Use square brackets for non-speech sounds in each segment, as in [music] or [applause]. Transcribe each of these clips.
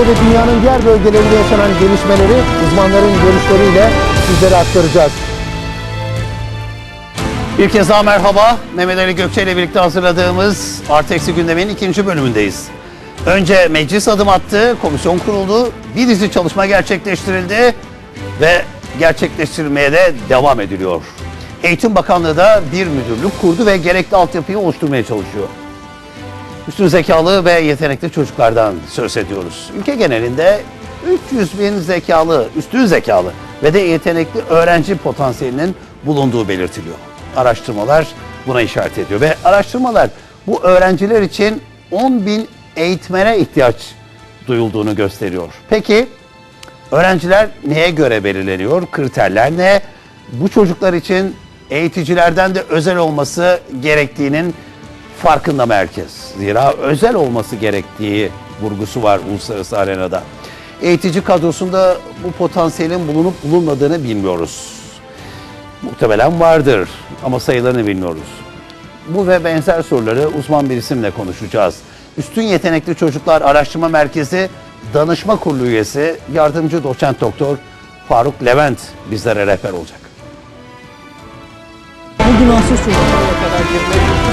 Türkiye ve dünyanın diğer bölgelerinde yaşanan gelişmeleri uzmanların görüşleriyle sizlere aktaracağız. Bir kez daha merhaba. Mehmet Ali Gökçe ile birlikte hazırladığımız Arteksi gündemin ikinci bölümündeyiz. Önce meclis adım attı, komisyon kuruldu, bir dizi çalışma gerçekleştirildi ve gerçekleştirilmeye de devam ediliyor. Eğitim Bakanlığı da bir müdürlük kurdu ve gerekli altyapıyı oluşturmaya çalışıyor. Üstün zekalı ve yetenekli çocuklardan söz ediyoruz. Ülke genelinde 300 bin zekalı, üstün zekalı ve de yetenekli öğrenci potansiyelinin bulunduğu belirtiliyor. Araştırmalar buna işaret ediyor ve araştırmalar bu öğrenciler için 10 bin eğitmene ihtiyaç duyulduğunu gösteriyor. Peki öğrenciler neye göre belirleniyor? Kriterler ne? Bu çocuklar için eğiticilerden de özel olması gerektiğinin farkında mı herkes? Zira özel olması gerektiği vurgusu var uluslararası arenada. Eğitici kadrosunda bu potansiyelin bulunup bulunmadığını bilmiyoruz. Muhtemelen vardır ama sayılarını bilmiyoruz. Bu ve benzer soruları uzman bir isimle konuşacağız. Üstün Yetenekli Çocuklar Araştırma Merkezi Danışma Kurulu üyesi yardımcı doçent doktor Faruk Levent bizlere rehber olacak. Bu günahsız çocuklara kadar girmek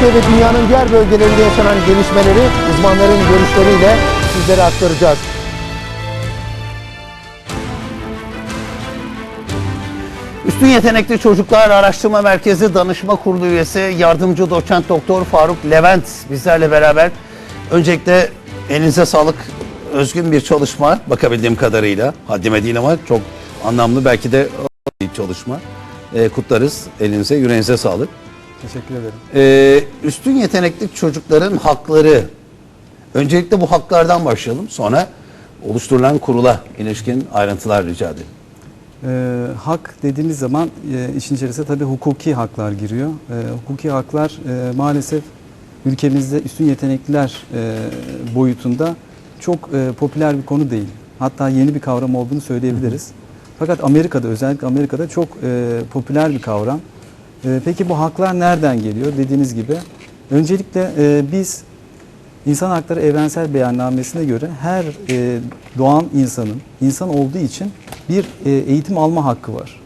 Türkiye ve dünyanın diğer bölgelerinde yaşanan gelişmeleri uzmanların görüşleriyle sizlere aktaracağız. Üstün Yetenekli Çocuklar Araştırma Merkezi Danışma Kurulu üyesi yardımcı doçent doktor Faruk Levent bizlerle beraber. Öncelikle elinize sağlık. Özgün bir çalışma bakabildiğim kadarıyla. Haddime değil ama çok anlamlı belki de bir çalışma. Ee, kutlarız. Elinize, yüreğinize sağlık. Teşekkür ederim. Ee, üstün yetenekli çocukların hakları. Öncelikle bu haklardan başlayalım. Sonra oluşturulan kurula ilişkin ayrıntılar rica ederim. Ee, hak dediğimiz zaman e, işin içerisine tabii hukuki haklar giriyor. Ee, hukuki haklar e, maalesef ülkemizde üstün yetenekliler e, boyutunda çok e, popüler bir konu değil. Hatta yeni bir kavram olduğunu söyleyebiliriz. Fakat Amerika'da özellikle Amerika'da çok e, popüler bir kavram. E, peki bu haklar nereden geliyor? Dediğiniz gibi öncelikle e, biz İnsan Hakları Evrensel Beyannamesi'ne göre her e, doğan insanın insan olduğu için bir e, eğitim alma hakkı var.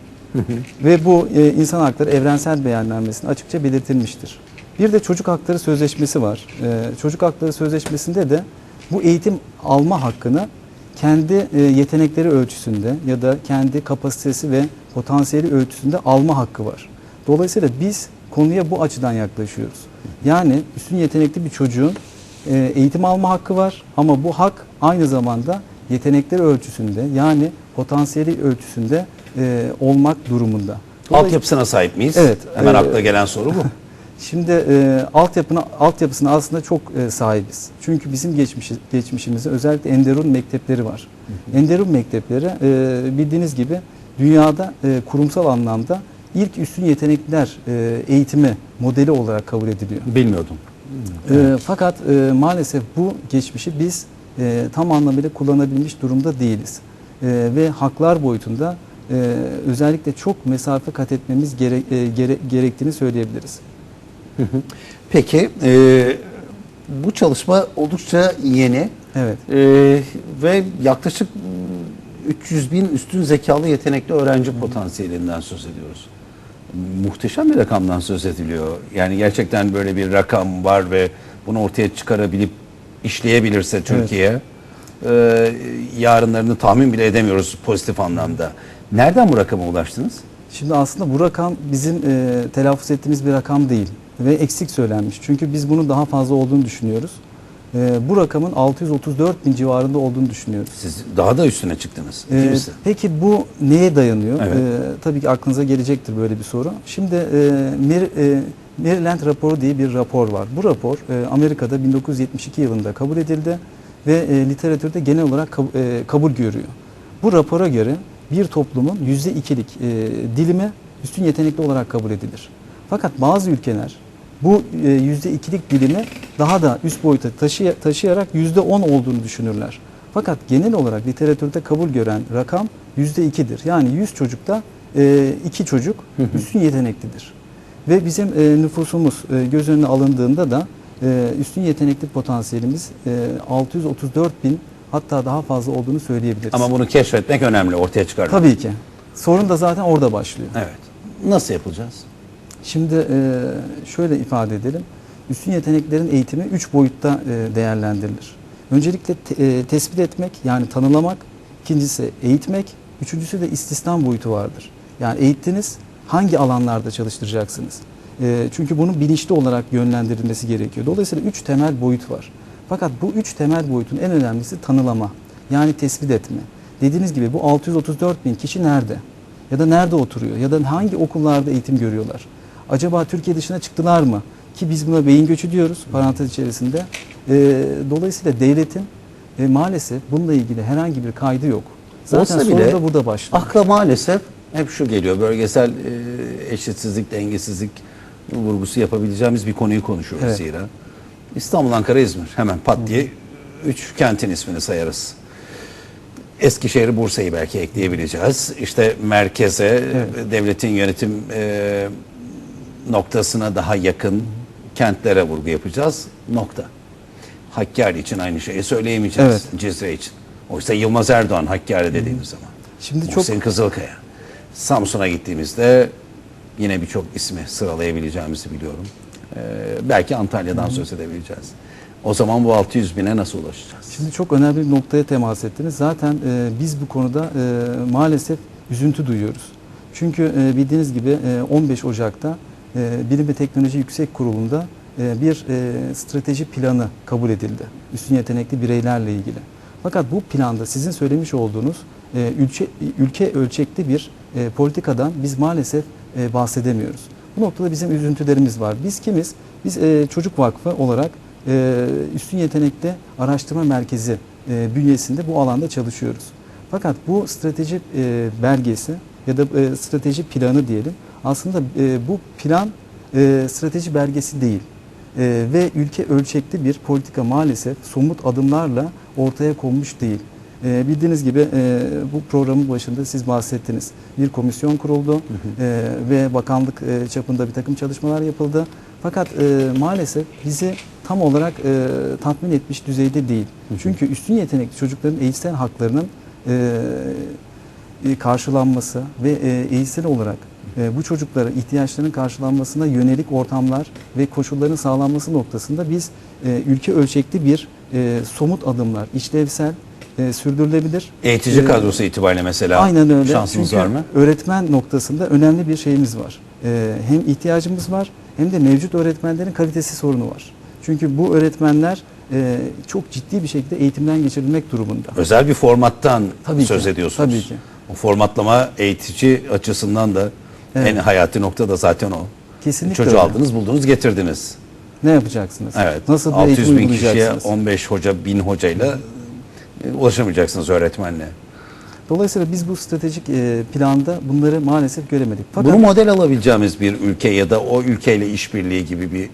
Ve bu e, İnsan Hakları Evrensel Beyannamesi'nde açıkça belirtilmiştir. Bir de Çocuk Hakları Sözleşmesi var. E, Çocuk Hakları Sözleşmesi'nde de bu eğitim alma hakkını kendi e, yetenekleri ölçüsünde ya da kendi kapasitesi ve potansiyeli ölçüsünde alma hakkı var. Dolayısıyla biz konuya bu açıdan yaklaşıyoruz. Yani üstün yetenekli bir çocuğun e, eğitim alma hakkı var ama bu hak aynı zamanda yetenekleri ölçüsünde yani potansiyeli ölçüsünde e, olmak durumunda. Altyapısına sahip miyiz? Evet, Hemen e, akla gelen soru bu. [laughs] Şimdi e, altyapına altyapısına aslında çok e, sahibiz. Çünkü bizim geçmişi, geçmişimizde özellikle Enderun mektepleri var. Enderun mektepleri e, bildiğiniz gibi dünyada e, kurumsal anlamda ilk üstün yetenekliler e, eğitimi modeli olarak kabul ediliyor. Bilmiyordum. E, fakat e, maalesef bu geçmişi biz e, tam anlamıyla kullanabilmiş durumda değiliz. E, ve haklar boyutunda e, özellikle çok mesafe kat etmemiz gere, e, gere- gerektiğini söyleyebiliriz. Peki e, bu çalışma oldukça yeni Evet. E, ve yaklaşık 300 bin üstün zekalı yetenekli öğrenci potansiyelinden söz ediyoruz. Muhteşem bir rakamdan söz ediliyor. Yani gerçekten böyle bir rakam var ve bunu ortaya çıkarabilip işleyebilirse Türkiye e, yarınlarını tahmin bile edemiyoruz pozitif anlamda. Nereden bu rakama ulaştınız? Şimdi aslında bu rakam bizim e, telaffuz ettiğimiz bir rakam değil ve eksik söylenmiş. Çünkü biz bunun daha fazla olduğunu düşünüyoruz. E, bu rakamın 634 bin civarında olduğunu düşünüyoruz. Siz daha da üstüne çıktınız. E, peki bu neye dayanıyor? Evet. E, tabii ki aklınıza gelecektir böyle bir soru. Şimdi e, Mar- e, Maryland raporu diye bir rapor var. Bu rapor e, Amerika'da 1972 yılında kabul edildi ve e, literatürde genel olarak kab- e, kabul görüyor. Bu rapora göre bir toplumun yüzde ikilik e, dilimi üstün yetenekli olarak kabul edilir. Fakat bazı ülkeler bu e, yüzde ikilik dilimi daha da üst boyuta taşıya- taşıyarak yüzde on olduğunu düşünürler. Fakat genel olarak literatürde kabul gören rakam yüzde ikidir. Yani 100 çocukta e, iki çocuk üstün yeteneklidir. Ve bizim e, nüfusumuz göz önüne alındığında da üstün yetenekli potansiyelimiz e, 634 bin hatta daha fazla olduğunu söyleyebiliriz. Ama bunu keşfetmek önemli, ortaya çıkarmak. Tabii ki. Sorun da zaten orada başlıyor. Evet. Nasıl yapacağız? Şimdi e, şöyle ifade edelim. Üstün yeteneklerin eğitimi 3 boyutta e, değerlendirilir. Öncelikle e, tespit etmek yani tanılamak, ikincisi eğitmek, üçüncüsü de istisnam boyutu vardır. Yani eğittiniz hangi alanlarda çalıştıracaksınız? Çünkü bunun bilinçli olarak yönlendirilmesi gerekiyor. Dolayısıyla 3 temel boyut var. Fakat bu 3 temel boyutun en önemlisi tanılama yani tespit etme. Dediğiniz gibi bu 634 bin kişi nerede? Ya da nerede oturuyor? Ya da hangi okullarda eğitim görüyorlar? Acaba Türkiye dışına çıktılar mı? Ki biz buna beyin göçü diyoruz parantez içerisinde. Ee, dolayısıyla devletin e, maalesef bununla ilgili herhangi bir kaydı yok. Zaten Olsa bile da burada başlıyor. Akla maalesef hep şu geliyor. Bölgesel e, eşitsizlik, dengesizlik vurgusu yapabileceğimiz bir konuyu konuşuyoruz Evet. zira. İstanbul, Ankara, İzmir. Hemen pat diye üç kentin ismini sayarız. Eskişehir, Bursa'yı belki ekleyebileceğiz. İşte merkeze, Evet. devletin yönetim e, noktasına daha yakın kentlere vurgu yapacağız. Nokta. Hakkari için aynı şeyi söyleyemeyeceğiz. Evet. Cizre için. Oysa Yılmaz Erdoğan Hakkari dediğimiz zaman. Şimdi çok Muhsin Kızılkaya. Samsun'a gittiğimizde yine birçok ismi sıralayabileceğimizi biliyorum. Ee, belki Antalya'dan söz edebileceğiz. O zaman bu 600 bine nasıl ulaşacağız? Şimdi çok önemli bir noktaya temas ettiniz. Zaten e, biz bu konuda e, maalesef üzüntü duyuyoruz. Çünkü e, bildiğiniz gibi e, 15 Ocak'ta Bilim ve Teknoloji Yüksek Kurulu'nda e, bir e, strateji planı kabul edildi. Üstün yetenekli bireylerle ilgili. Fakat bu planda sizin söylemiş olduğunuz e, ülke, ülke ölçekli bir politikadan biz maalesef bahsedemiyoruz. Bu noktada bizim üzüntülerimiz var. Biz kimiz? Biz Çocuk Vakfı olarak Üstün Yetenekli Araştırma Merkezi bünyesinde bu alanda çalışıyoruz. Fakat bu strateji belgesi ya da strateji planı diyelim aslında e, bu plan e, strateji belgesi değil. E, ve ülke ölçekli bir politika maalesef somut adımlarla ortaya konmuş değil. E, bildiğiniz gibi e, bu programın başında siz bahsettiniz. Bir komisyon kuruldu e, ve bakanlık e, çapında bir takım çalışmalar yapıldı. Fakat e, maalesef bizi tam olarak e, tatmin etmiş düzeyde değil. Çünkü üstün yetenekli çocukların eğitsel haklarının e, e, karşılanması ve e, eğitsel olarak bu çocuklara ihtiyaçlarının karşılanmasına yönelik ortamlar ve koşulların sağlanması noktasında biz e, ülke ölçekli bir e, somut adımlar, işlevsel, e, sürdürülebilir. Eğitici e, kadrosu itibariyle mesela Aynen öyle. şansımız Çünkü var mı? öğretmen noktasında önemli bir şeyimiz var. Ee, hem ihtiyacımız var hem de mevcut öğretmenlerin kalitesi sorunu var. Çünkü bu öğretmenler e, çok ciddi bir şekilde eğitimden geçirilmek durumunda. Özel bir formattan Tabii söz ki, ediyorsunuz. tabii ki. O formatlama eğitici açısından da Evet. en hayati nokta da zaten o. Kesinlikle Çocuğu öyle. aldınız, buldunuz, getirdiniz. Ne yapacaksınız? Evet. Nasıl bir 600 eğitim bin kişiye uygulayacaksınız? 15 hoca, 1000 hocayla e, ulaşamayacaksınız öğretmenle. Dolayısıyla biz bu stratejik e, planda bunları maalesef göremedik. Fakat Bunu model alabileceğimiz bir ülke ya da o ülkeyle işbirliği gibi bir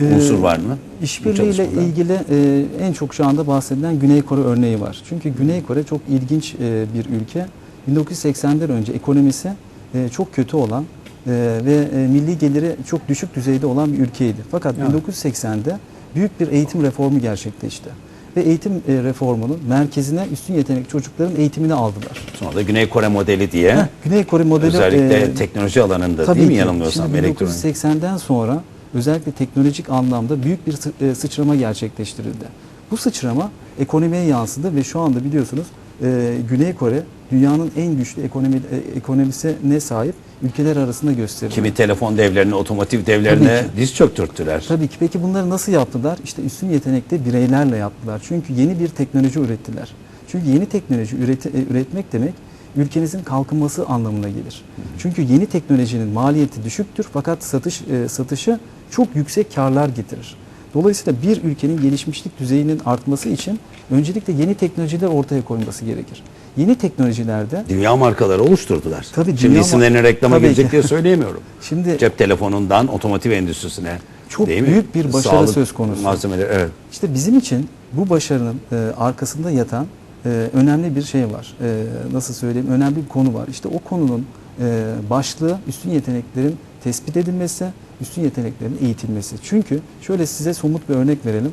Ee, unsur var mı? İşbirliğiyle ilgili e, en çok şu anda bahsedilen Güney Kore örneği var. Çünkü Güney Kore çok ilginç e, bir ülke. 1980'den önce ekonomisi e, çok kötü olan e, ve e, milli geliri çok düşük düzeyde olan bir ülkeydi. Fakat Evet. 1980'de büyük bir eğitim reformu gerçekleşti. Ve eğitim e, reformunun merkezine üstün yetenekli çocukların eğitimini aldılar. Sonra da Güney Kore modeli diye Heh, Güney Kore modeli özellikle e, teknoloji alanında Tabii değil mi yanılmıyorsam Şimdi elektronik. 1980'den sonra özellikle teknolojik anlamda büyük bir sı- sıçrama gerçekleştirildi. Bu sıçrama ekonomiye yansıdı ve şu anda biliyorsunuz e, Güney Kore dünyanın en güçlü ekonomi e, ekonomisine sahip ülkeler arasında gösteriliyor. Kimi telefon devlerine, otomotiv devlerine diz çöktürttüler. Tabii ki. Peki bunları nasıl yaptılar? İşte üstün yetenekli bireylerle yaptılar. Çünkü yeni bir teknoloji ürettiler. Çünkü yeni teknoloji üreti- e, üretmek demek ülkenizin kalkınması anlamına gelir. Çünkü yeni teknolojinin maliyeti düşüktür fakat satış e, satışı çok yüksek karlar getirir. Dolayısıyla bir ülkenin gelişmişlik düzeyinin artması için öncelikle yeni teknolojiler ortaya koyması gerekir. Yeni teknolojilerde Dünya markaları oluşturdular. Tabii Şimdi dünya ma- isimlerini reklama Tabii girecek ki. diye söyleyemiyorum. [laughs] şimdi Cep telefonundan otomotiv endüstrisine. Çok değil mi? büyük bir başarı Sağlık söz konusu. Malzemeleri evet. İşte bizim için bu başarının e, arkasında yatan e, önemli bir şey var. E, nasıl söyleyeyim? Önemli bir konu var. İşte o konunun e, başlığı üstün yeteneklerin tespit edilmesi, üstün yeteneklerin eğitilmesi. Çünkü şöyle size somut bir örnek verelim.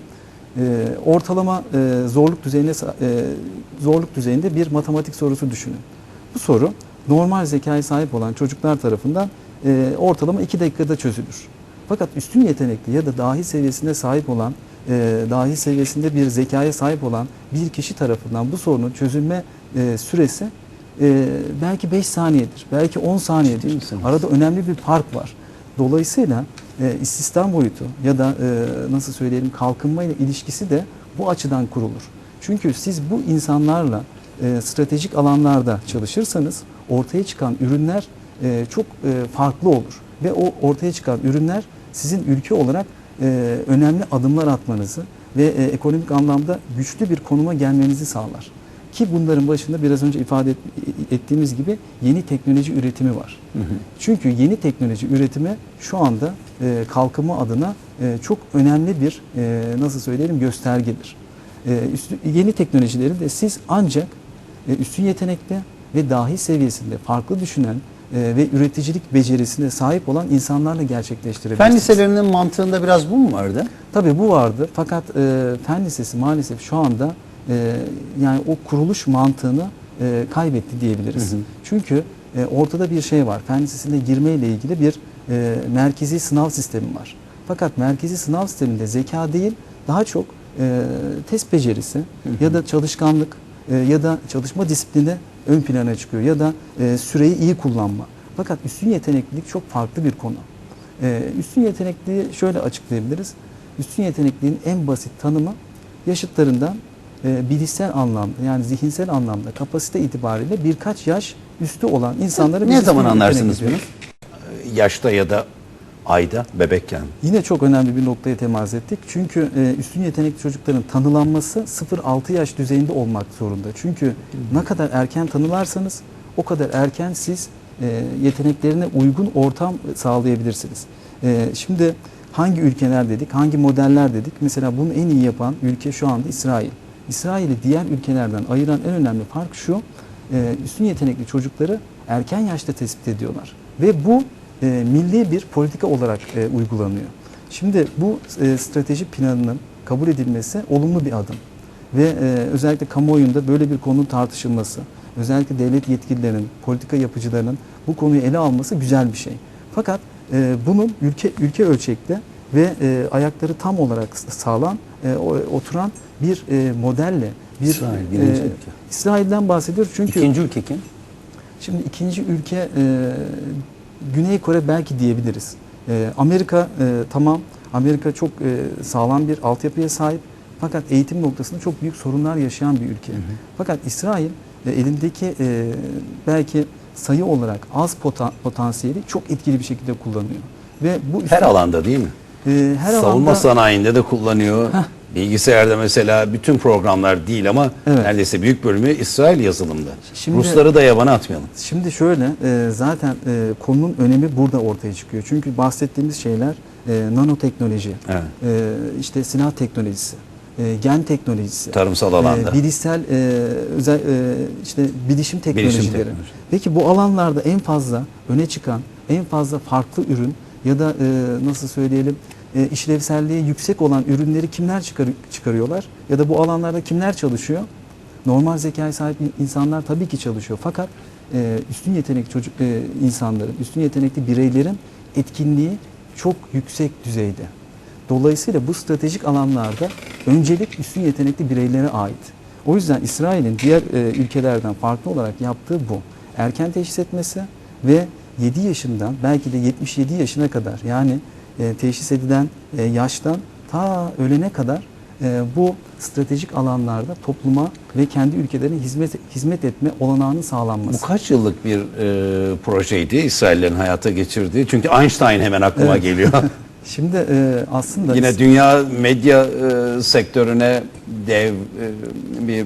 E, ortalama e, zorluk düzeyine e, zorluk düzeyinde bir matematik sorusu düşünün. Bu soru normal zekaya sahip olan çocuklar tarafından e, ortalama 2 dakikada çözülür. Fakat üstün yetenekli ya da dahi seviyesinde sahip olan, e, dahi seviyesinde bir zekaya sahip olan bir kişi tarafından bu sorunun çözülme e, süresi e, belki 5 saniyedir, belki 10 saniyedir. Arada önemli bir fark var. Dolayısıyla e, istihdam boyutu ya da e, nasıl söyleyelim kalkınma ile ilişkisi de bu açıdan kurulur. Çünkü siz bu insanlarla e, stratejik alanlarda çalışırsanız ortaya çıkan ürünler e, çok e, farklı olur. Ve o ortaya çıkan ürünler sizin ülke olarak e, önemli adımlar atmanızı ve e, ekonomik anlamda güçlü bir konuma gelmenizi sağlar. Ki bunların başında biraz önce ifade et- ettiğimiz gibi yeni teknoloji üretimi var. Çünkü yeni teknoloji üretimi şu anda e, kalkınma adına e, çok önemli bir e, nasıl söyleyelim göstergedir. E, üstü- yeni teknolojileri de siz ancak e, üstün yetenekli ve dahi seviyesinde farklı düşünen e, ve üreticilik becerisine sahip olan insanlarla gerçekleştirebilirsiniz. Fen liselerinin mantığında biraz bu mu vardı? Tabii bu vardı fakat e, fen lisesi maalesef şu anda e, yani o kuruluş mantığını e, kaybetti diyebiliriz. Hı hı. Çünkü e, ortada bir şey var. Fen lisesine girmeyle ilgili bir e, merkezi sınav sistemi var. Fakat merkezi sınav sisteminde zeka değil daha çok e, test becerisi ya da çalışkanlık e, ya da çalışma disiplini ön plana çıkıyor ya da e, süreyi iyi kullanma. Fakat üstün yeteneklilik çok farklı bir konu. Ee, üstün yetenekliği şöyle açıklayabiliriz. Üstün yetenekliğin en basit tanımı yaşıtlarından e, bilişsel anlamda yani zihinsel anlamda kapasite itibariyle birkaç yaş üstü olan insanlara Ne zaman anlarsınız bunu? Yaşta ya da ayda, bebekken. Yine çok önemli bir noktaya temas ettik. Çünkü e, üstün yetenekli çocukların tanılanması 0-6 yaş düzeyinde olmak zorunda. Çünkü ne kadar erken tanılarsanız o kadar erken siz e, yeteneklerine uygun ortam sağlayabilirsiniz. E, şimdi hangi ülkeler dedik, hangi modeller dedik? Mesela bunu en iyi yapan ülke şu anda İsrail. İsrail'i diğer ülkelerden ayıran en önemli fark şu, e, üstün yetenekli çocukları erken yaşta tespit ediyorlar. Ve bu e, milli bir politika olarak e, uygulanıyor. Şimdi bu e, strateji planının kabul edilmesi olumlu bir adım. Ve e, özellikle kamuoyunda böyle bir konunun tartışılması, özellikle devlet yetkililerinin, politika yapıcılarının bu konuyu ele alması güzel bir şey. Fakat e, bunun ülke ülke ölçekte ve e, ayakları tam olarak sağlam e, oturan bir e, modelle bir İsrail, birinci e, ülke. İsrail'den bahsediyoruz çünkü İkinci ülke kim? Şimdi ikinci ülke e, Güney Kore belki diyebiliriz. E, Amerika e, tamam, Amerika çok e, sağlam bir altyapıya sahip fakat eğitim noktasında çok büyük sorunlar yaşayan bir ülke. Fakat İsrail e, elindeki e, belki sayı olarak az pota- potansiyeli çok etkili bir şekilde kullanıyor. Ve bu Her alanda değil mi? e, her Savunma alanda sanayinde de kullanıyor. Bilgisayarda mesela bütün programlar değil ama Evet. neredeyse büyük bölümü İsrail yazılımda. Şimdi- Rusları da yabana atmayalım. Şimdi şöyle e, zaten e, konunun önemi burada ortaya çıkıyor. Çünkü bahsettiğimiz şeyler e, nanoteknoloji, Evet. e, işte silah teknolojisi, e, gen teknolojisi, Tarımsal alanda. e, bilişsel e, özel e, işte bilişim teknolojileri. teknoloji. Peki bu alanlarda en fazla öne çıkan, en fazla farklı ürün ya da e, nasıl söyleyelim e, işlevselliği yüksek olan ürünleri kimler çıkar, çıkarıyorlar? Ya da bu alanlarda kimler çalışıyor? Normal zekaya sahip insanlar tabii ki çalışıyor. Fakat e, üstün yetenekli çocuk e, insanların, üstün yetenekli bireylerin etkinliği çok yüksek düzeyde. Dolayısıyla bu stratejik alanlarda öncelik üstün yetenekli bireylere ait. O yüzden İsrail'in diğer e, ülkelerden farklı olarak yaptığı bu. Erken teşhis etmesi ve 7 yaşından belki de 77 yaşına kadar yani e, teşhis edilen e, yaştan ta ölene kadar e, bu stratejik alanlarda topluma ve kendi ülkelerine hizmet hizmet etme olanağının sağlanması. Bu kaç yıllık bir e, projeydi İsraillerin hayata geçirdiği? Çünkü Einstein hemen aklıma Evet. geliyor. [laughs] Şimdi e, aslında Yine dünya medya e, sektörüne dev e, bir e,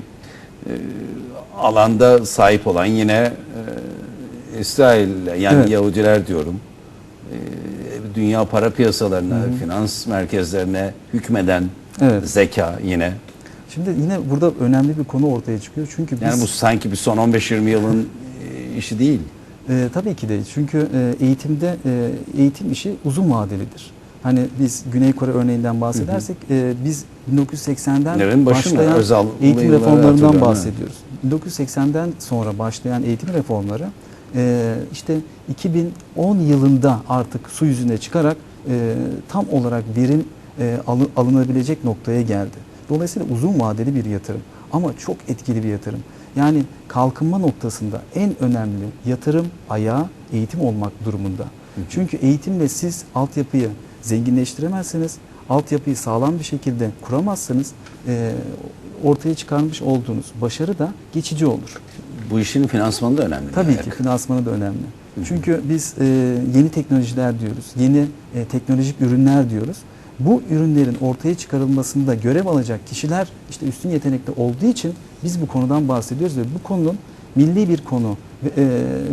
alanda sahip olan yine e, İsrail yani Evet. Yahudiler diyorum. E, dünya para piyasalarına, finans merkezlerine hükmeden Evet. zeka yine. şimdi yine burada önemli bir konu ortaya çıkıyor. Çünkü biz Yani bu sanki bir son 15-20 yılın e, işi değil. E, tabii ki de çünkü e, eğitimde e, eğitim işi uzun vadelidir. Hani biz Güney Kore örneğinden bahsedersek e, biz 1980'den Lerin başında başlayan Özal eğitim reformlarından bahsediyoruz. 1980'den sonra başlayan eğitim reformları e, işte 2010 yılında artık su yüzüne çıkarak e, tam olarak verim e, alı- alınabilecek noktaya geldi. Dolayısıyla uzun vadeli bir yatırım ama çok etkili bir yatırım. Yani kalkınma noktasında en önemli yatırım ayağı eğitim olmak durumunda. Çünkü eğitimle siz altyapıyı zenginleştiremezseniz, altyapıyı sağlam bir şekilde kuramazsanız e, ortaya çıkarmış olduğunuz başarı da geçici olur. Bu işin finansmanı da önemli. Tabii Yani. ki finansmanı da önemli. Çünkü biz e, yeni teknolojiler diyoruz, yeni e, teknolojik ürünler diyoruz. Bu ürünlerin ortaya çıkarılmasında görev alacak kişiler işte üstün yetenekli olduğu için biz bu konudan bahsediyoruz ve bu konunun milli bir konu ve, e,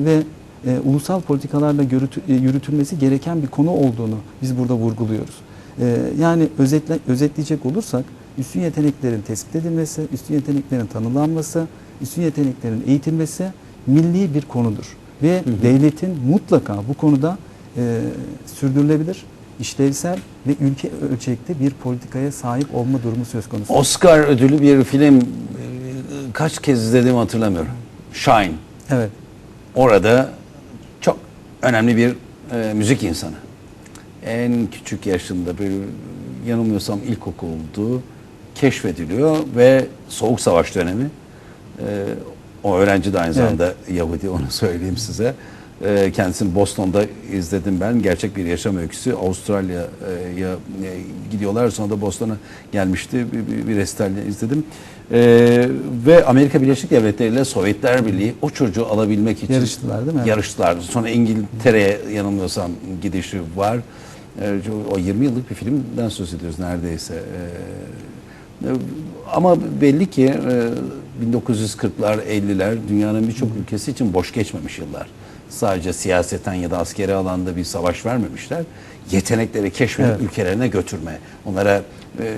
ve e, ulusal politikalarla görütü- e, yürütülmesi gereken bir konu olduğunu biz burada vurguluyoruz. E, yani özetle, özetleyecek olursak üstün yeteneklerin tespit edilmesi, üstün yeteneklerin tanımlanması, üstün yeteneklerin eğitilmesi milli bir konudur. Ve devletin mutlaka bu konuda e, sürdürülebilir, işlevsel ve ülke ölçekte bir politikaya sahip olma durumu söz konusu. Oscar ödülü bir film e, kaç kez izlediğimi hatırlamıyorum. Shine. Evet. Orada çok önemli bir e, müzik insanı. En küçük yaşında bir yanılmıyorsam ilkokuldu keşfediliyor ve Soğuk Savaş dönemi o öğrenci de aynı zamanda Yahudi onu [laughs] söyleyeyim size. E, kendisini Boston'da izledim ben. Gerçek bir yaşam öyküsü. Avustralya'ya e, gidiyorlar. Sonra da Boston'a gelmişti. Bir, bir, resitalde izledim. E, ve Amerika Birleşik Devletleri ile Sovyetler Birliği o çocuğu alabilmek için Yarıştılar değil mi? Yarıştılar. Sonra İngiltere'ye yanılmıyorsam gidişi var. E, o 20 yıllık bir filmden söz ediyoruz neredeyse. E, ama belli ki e, 1940'lar, 50'ler dünyanın birçok ülkesi için boş geçmemiş yıllar. Sadece siyaseten ya da askeri alanda bir savaş vermemişler. Yetenekleri keşfedip Evet. ülkelerine götürme, onlara e,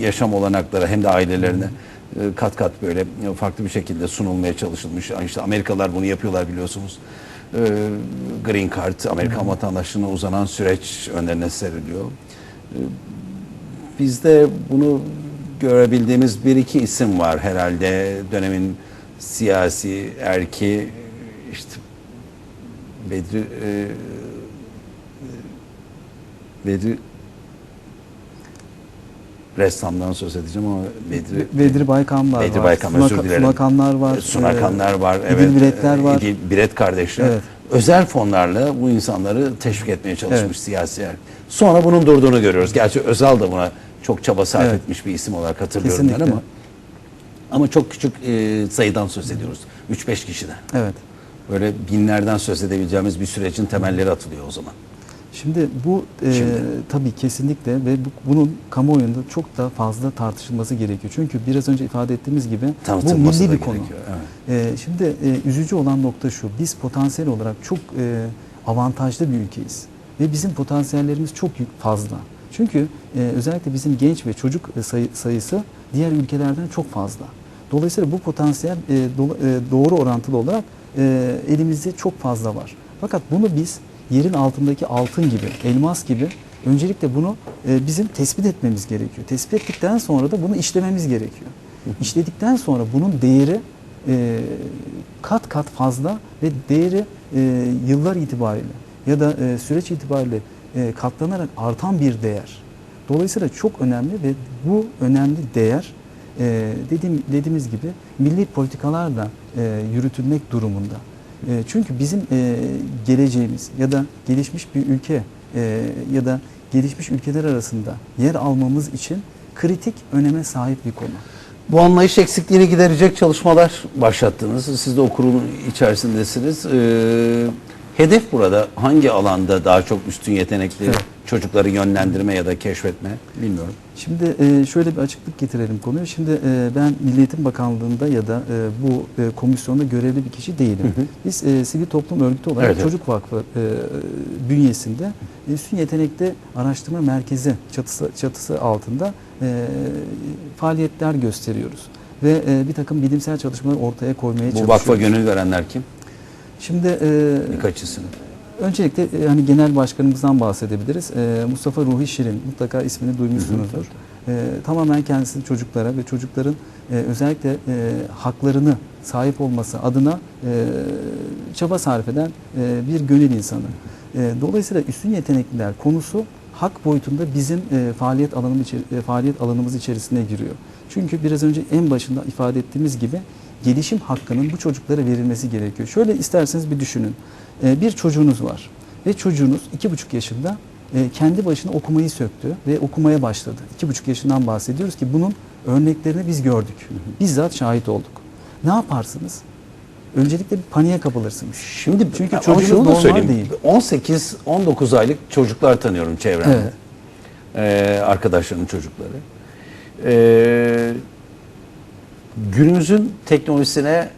yaşam olanakları hem de ailelerine e, kat kat böyle farklı bir şekilde sunulmaya çalışılmış. İşte Amerikalılar bunu yapıyorlar biliyorsunuz. E, Green Card, Amerikan vatandaşlığına uzanan süreç önlerine seriliyor. E, Bizde bunu görebildiğimiz bir iki isim var herhalde dönemin siyasi erki işte Bedri e, Bedri ressamdan söz edeceğim ama Bedri Bedri Baykanlar Bedri var. Baykan, Sunak- özür dilerim. Sunakanlar var. Sunakanlar e, var. İdil Evet. Biretler var. İdil Biret kardeşler. Evet. Özel fonlarla bu insanları teşvik etmeye çalışmış Evet. siyasi yer. Sonra bunun durduğunu görüyoruz. Gerçi Özal da buna çok çaba sarf Evet. etmiş bir isim olarak hatırlıyorum ben Kesinlikle. ama ama çok küçük e, sayıdan söz ediyoruz. 3-5 kişiden. Evet. Böyle binlerden söz edebileceğimiz bir sürecin temelleri atılıyor o zaman. Şimdi bu e, Şimdi. tabii kesinlikle ve bu, bunun kamuoyunda çok da fazla tartışılması gerekiyor. Çünkü biraz önce ifade ettiğimiz gibi bu milli bir konu. evet. E, şimdi e, üzücü olan nokta şu. Biz potansiyel olarak çok e, avantajlı bir ülkeyiz. Ve bizim potansiyellerimiz çok fazla. Çünkü e, özellikle bizim genç ve çocuk e, sayı- sayısı diğer ülkelerden çok fazla. Dolayısıyla bu potansiyel e, dolu- e, doğru orantılı olarak e, elimizde çok fazla var. Fakat bunu biz yerin altındaki altın gibi, elmas gibi öncelikle bunu e, bizim tespit etmemiz gerekiyor. Tespit ettikten sonra da bunu işlememiz gerekiyor. İşledikten sonra bunun değeri e, kat kat fazla ve değeri e, yıllar itibariyle ya da e, süreç itibariyle e, katlanarak artan bir değer. Dolayısıyla çok önemli ve bu önemli değer e, dediğim, dediğimiz gibi milli politikalarla e, yürütülmek durumunda. Çünkü bizim geleceğimiz ya da gelişmiş bir ülke ya da gelişmiş ülkeler arasında yer almamız için kritik öneme sahip bir konu. Bu anlayış eksikliğini giderecek çalışmalar başlattınız. Siz de o kurumun içerisindesiniz. Ee, hedef burada hangi alanda daha çok üstün yetenekli Evet. çocukları yönlendirme ya da keşfetme bilmiyorum. Şimdi e, şöyle bir açıklık getirelim konuyu. Şimdi e, ben Milli Eğitim Bakanlığı'nda ya da e, bu komisyonda görevli bir kişi değilim. Biz e, sivil toplum örgütü olarak Evet. Çocuk Vakfı bünyesinde Üstün Yetenekli Araştırma Merkezi çatısı, çatısı altında faaliyetler gösteriyoruz. Ve e, bir takım bilimsel çalışmalar ortaya koymaya Bu çalışıyoruz. vakfa gönül verenler kim? Şimdi e, Birkaç isim. öncelikle e, hani genel başkanımızdan bahsedebiliriz. E, Mustafa Ruhi Şirin mutlaka ismini duymuşsunuzdur. E, tamamen kendisi çocuklara ve çocukların e, özellikle e, haklarını sahip olması adına e, çaba sarf eden e, bir gönül insanı. E, dolayısıyla üstün yetenekliler konusu hak boyutunda bizim e, faaliyet alanımız e, faaliyet alanımız içerisine giriyor. Çünkü biraz önce en başında ifade ettiğimiz gibi gelişim hakkının bu çocuklara verilmesi gerekiyor. Şöyle isterseniz bir düşünün. E, bir çocuğunuz var ve çocuğunuz iki buçuk yaşında e, kendi başına okumayı söktü ve okumaya başladı. İki buçuk yaşından bahsediyoruz ki bunun örneklerini biz gördük. Bizzat şahit olduk. Ne yaparsınız? Öncelikle bir paniğe kapılırsınız. Şimdi Çünkü ama çocuğunuz normal söyleyeyim. değil. 18-19 aylık çocuklar tanıyorum çevremde. Evet. Ee, arkadaşlarımın çocukları. Ee, günümüzün teknolojisine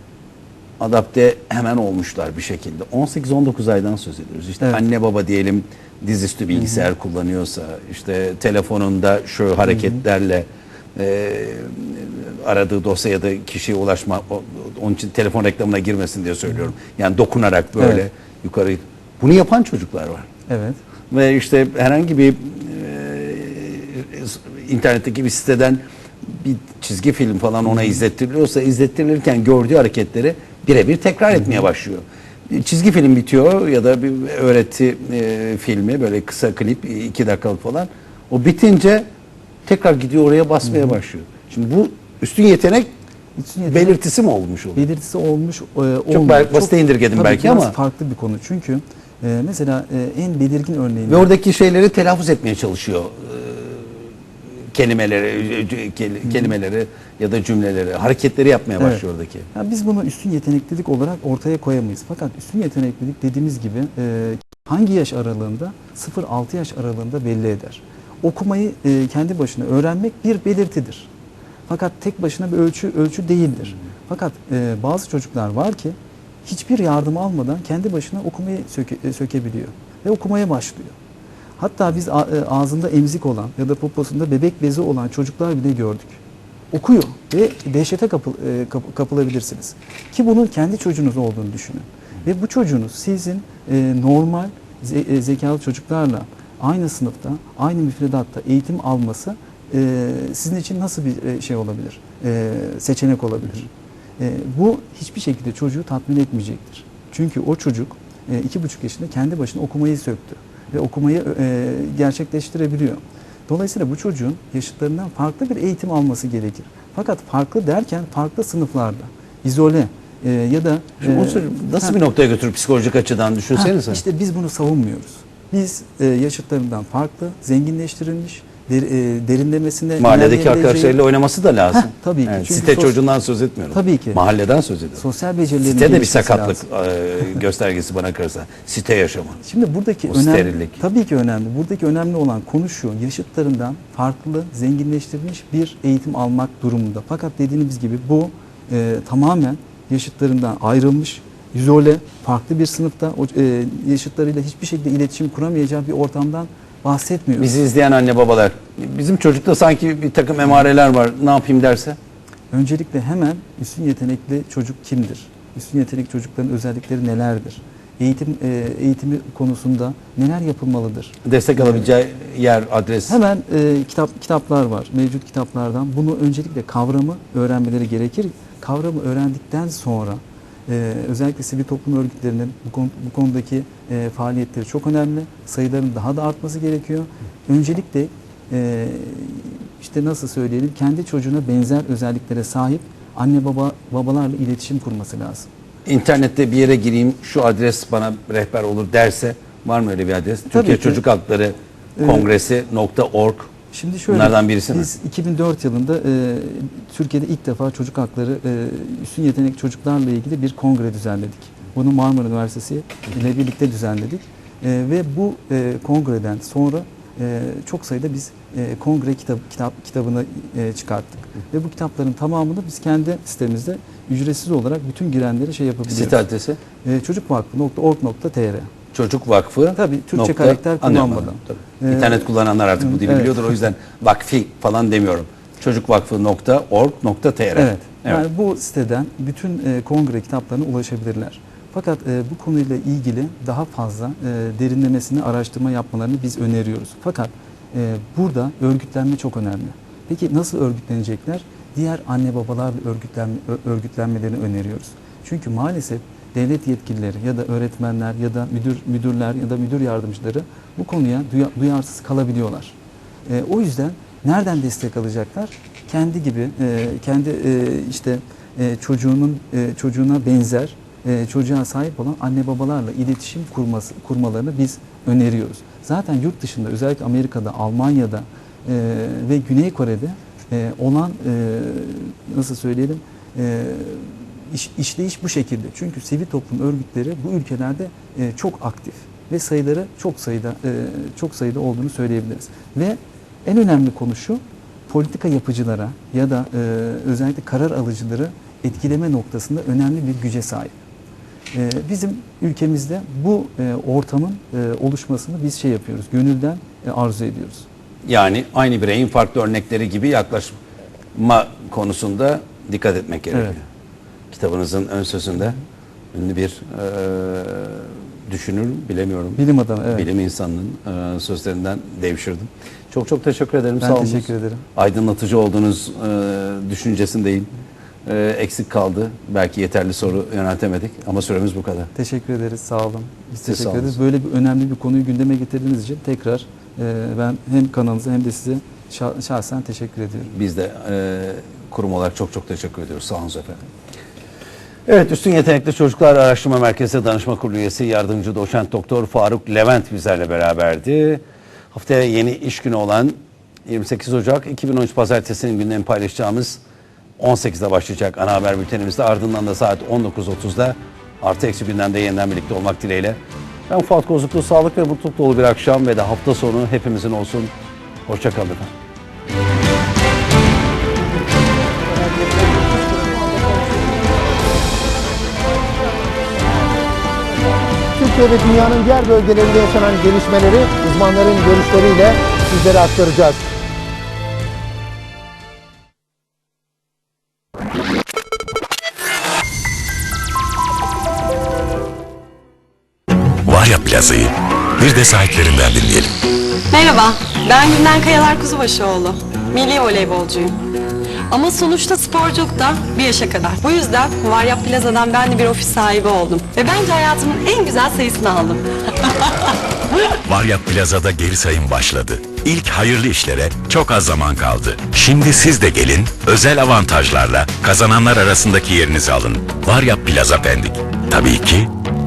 adapte hemen olmuşlar bir şekilde. 18-19 aydan söz ediyoruz. İşte Evet. anne baba diyelim dizüstü bilgisayar kullanıyorsa, işte telefonunda şu hareketlerle e, aradığı dosya ya da kişiye ulaşma, o- onun için telefon reklamına girmesin diye söylüyorum. Yani dokunarak böyle Evet. yukarı. Bunu yapan çocuklar var. Evet. Ve işte herhangi bir e, internetteki bir siteden bir çizgi film falan ona izlettiriliyorsa izlettirilirken gördüğü hareketleri birebir tekrar etmeye başlıyor. Çizgi film bitiyor ya da bir öğreti e, filmi böyle kısa klip iki dakikalık falan. O bitince tekrar gidiyor oraya basmaya başlıyor. Şimdi bu üstün yetenek belirtisi mi olmuş oluyor? belirtisi olmuş e, olmuyor. Çok basite indirgedim belki ama. farklı bir konu. Çünkü e, mesela e, en belirgin örneğini Ve oradaki şeyleri telaffuz etmeye çalışıyor. Ee, kelimeleri, e, kel- kelimeleri ya da cümleleri, hareketleri yapmaya Evet. başlıyor oradaki. Yani biz bunu üstün yeteneklilik olarak ortaya koyamayız. Fakat üstün yeteneklilik dediğimiz gibi e, hangi yaş aralığında 0-6 yaş aralığında belli eder. Okumayı e, kendi başına öğrenmek bir belirtidir. Fakat tek başına bir ölçü ölçü değildir. Fakat e, bazı çocuklar var ki hiçbir yardım almadan kendi başına okumayı söke- e, sökebiliyor ve okumaya başlıyor. Hatta biz e, ağzında emzik olan ya da poposunda bebek bezi olan çocuklar bile gördük. Okuyor ve dehşete kapıl, e, kap- kapılabilirsiniz. Ki bunun kendi çocuğunuz olduğunu düşünün. Ve bu çocuğunuz sizin e, normal ze- zekalı çocuklarla aynı sınıfta, aynı müfredatta eğitim alması sizin için nasıl bir şey olabilir? Seçenek olabilir. Bu hiçbir şekilde çocuğu tatmin etmeyecektir. Çünkü o çocuk iki buçuk yaşında kendi başına okumayı söktü ve okumayı e, gerçekleştirebiliyor. Dolayısıyla bu çocuğun yaşıtlarından farklı bir eğitim alması gerekir. Fakat farklı derken farklı sınıflarda, izole e, ya da Şimdi e, söyleyeyim, nasıl ha, bir noktaya götürür psikolojik açıdan düşünsenize. Ha, işte biz bunu savunmuyoruz. Biz e, yaşıtlarından farklı, zenginleştirilmiş, der, e, derinlemesine Mahalledeki arkadaşlarıyla oynaması da lazım. Heh, tabii ki. Çünkü site sos- çocuğundan söz etmiyorum. Tabii ki. Mahalleden söz ediyorum. sosyal becerilerin Site de bir sakatlık e, göstergesi bana kalırsa. Site yaşamı. Şimdi buradaki O önemli, sterillik. tabii ki önemli. Buradaki önemli olan konu şu, yaşıtlarından farklı, zenginleştirilmiş bir eğitim almak durumunda. Fakat dediğimiz gibi bu e, tamamen yaşıtlarından ayrılmış, izole, farklı bir sınıfta, o, e, yaşıtlarıyla hiçbir şekilde iletişim kuramayacağı bir ortamdan bahsetmiyoruz. Bizi izleyen anne babalar, bizim çocukta sanki bir takım emareler var. Ne yapayım derse? Öncelikle hemen üstün yetenekli çocuk kimdir? Üstün yetenekli çocukların özellikleri nelerdir? Eğitim e, eğitimi konusunda neler yapılmalıdır? Destek alabileceği yer, adres. Hemen e, kitap kitaplar var. Mevcut kitaplardan bunu öncelikle kavramı öğrenmeleri gerekir. Kavramı öğrendikten sonra e, özellikle sivil toplum örgütlerinin bu, konu- bu konudaki e, faaliyetleri çok önemli. Sayıların daha da artması gerekiyor. Öncelikle e, işte nasıl söyleyelim kendi çocuğuna benzer özelliklere sahip anne baba babalarla iletişim kurması lazım. İnternette bir yere gireyim, şu adres bana rehber olur derse, var mı öyle bir adres? Türkiye ki. Çocuk Hakları Ee, Kongresi.org Şimdi şöyle Bunlardan birisi mi? biz 2004 yılında e, Türkiye'de ilk defa çocuk hakları e, üstün yetenek çocuklarla ilgili bir kongre düzenledik. Bunu Marmara Üniversitesi ile birlikte düzenledik. E, ve bu e, kongreden sonra e, çok sayıda biz e, kongre kitap, kitap kitabını e, çıkarttık. Ve bu kitapların tamamını biz kendi sitemizde ücretsiz olarak bütün girenlere şey yapabiliyoruz. site adresi. E, çocukvakfı.org.tr Çocuk Vakfı. Tabii, Türkçe nokta- karakter kullanmadan. tabii. Ee, İnternet kullananlar artık bu dili evet. biliyordur. O yüzden vakfi falan demiyorum. Çocukwakfı.org.tr Evet. Yani bu siteden bütün e, kongre kitaplarına ulaşabilirler. Fakat e, bu konuyla ilgili daha fazla e, derinlemesine araştırma yapmalarını biz öneriyoruz. Fakat e, burada örgütlenme çok önemli. Peki nasıl örgütlenecekler? Diğer anne babalarla örgütlenme, örgütlenmelerini öneriyoruz. Çünkü maalesef devlet yetkilileri ya da öğretmenler ya da müdür müdürler ya da müdür yardımcıları bu konuya duya- duyarsız kalabiliyorlar. E, o yüzden nereden destek alacaklar? Kendi gibi, e, kendi e, işte e, çocuğunun e, çocuğuna benzer, e, çocuğa sahip olan anne babalarla iletişim kurması, kurmalarını biz öneriyoruz. Zaten yurt dışında özellikle Amerika'da, Almanya'da e, ve Güney Kore'de e, olan e, nasıl söyleyelim e, iş, işleyiş bu şekilde. Çünkü sivil toplum örgütleri bu ülkelerde e, çok aktif ve sayıları çok sayıda e, çok sayıda olduğunu söyleyebiliriz. Ve en önemli konu şu politika yapıcılara ya da e, özellikle karar alıcıları etkileme noktasında önemli bir güce sahip. E, bizim ülkemizde bu e, ortamın e, oluşmasını biz şey yapıyoruz, gönülden e, arzu ediyoruz. Yani aynı bireyin farklı örnekleri gibi yaklaşma konusunda dikkat etmek gerekiyor. Evet. Kitabınızın ön sözünde ünlü bir e, düşünür bilemiyorum. Bilim adamı, evet. Bilim insanının e, sözlerinden devşirdim. Çok çok teşekkür ederim. Ben Sağ olunuz. teşekkür ederim. Aydınlatıcı olduğunuz e, düşüncesindeyim. E, eksik kaldı. Belki yeterli soru yöneltemedik ama süremiz bu kadar. Teşekkür ederiz, sağ olun. Biz Siz teşekkür olun. ederiz. Böyle bir önemli bir konuyu gündeme getirdiğiniz için tekrar e, ben hem kanalınıza hem de size şah- şahsen teşekkür ediyorum. Biz de e, kurum olarak çok çok teşekkür ediyoruz. Sağ olun efendim. Evet, Üstün Yetenekli Çocuklar Araştırma Merkezi Danışma Kurulu üyesi yardımcı doçent doktor Faruk Levent bizlerle beraberdi. Haftaya yeni iş günü olan 28 Ocak 2013 Pazartesi'nin gündemi paylaşacağımız 18'de başlayacak ana haber bültenimizde ardından da saat 19.30'da artı eksi gündemde yeniden birlikte olmak dileğiyle. Ben Fuat Kozluklu, sağlık ve mutluluk dolu bir akşam ve de hafta sonu hepimizin olsun. Hoşçakalın efendim. Türkiye ve dünyanın diğer bölgelerinde yaşanan gelişmeleri uzmanların görüşleriyle sizlere aktaracağız. Var ya plazayı. Bir de sahiplerinden dinleyelim. Merhaba, ben Günden Kayalar Kuzubaşıoğlu. Milli voleybolcuyum. Ama sonuçta sporculuk da bir yaşa kadar. Bu yüzden Varyap Plaza'dan ben de bir ofis sahibi oldum. Ve bence hayatımın en güzel sayısını aldım. [laughs] Var ya plazada geri sayım başladı. İlk hayırlı işlere çok az zaman kaldı. Şimdi siz de gelin, özel avantajlarla kazananlar arasındaki yerinizi alın. Var ya Plaza Pendik. Tabii ki